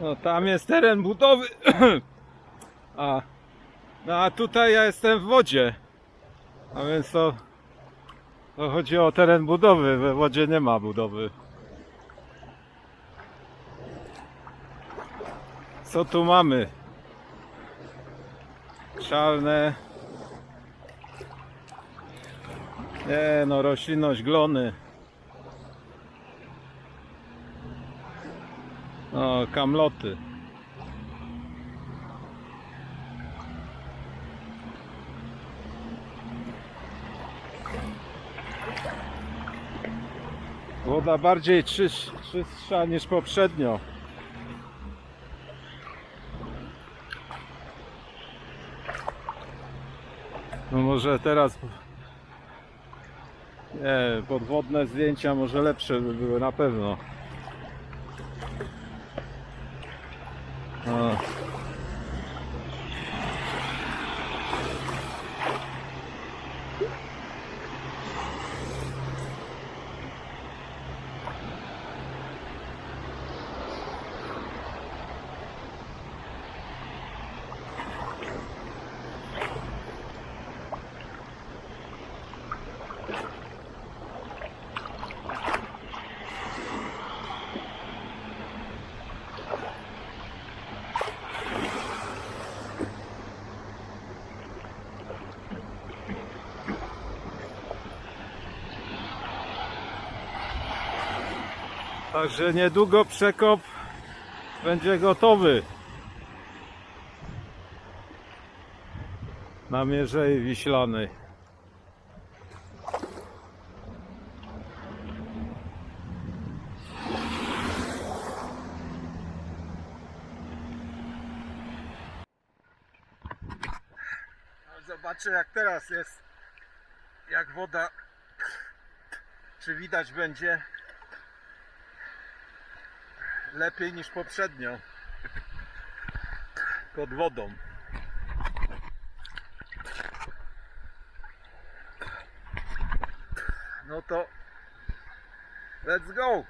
No tam jest teren budowy. A, no a tutaj ja jestem w wodzie. A więc to, to chodzi o teren budowy. We wodzie nie ma budowy. Co tu mamy? Czarne. Nie no, roślinność glony. O, kamloty. Woda bardziej czystsza niż poprzednio. No może teraz nie, podwodne zdjęcia może lepsze by były na pewno. O. Także niedługo przekop będzie gotowy. Na Mierzei Wiślanej. Zobaczę jak teraz jest, jak woda, czy widać będzie lepiej niż poprzednio pod wodą. No to let's go!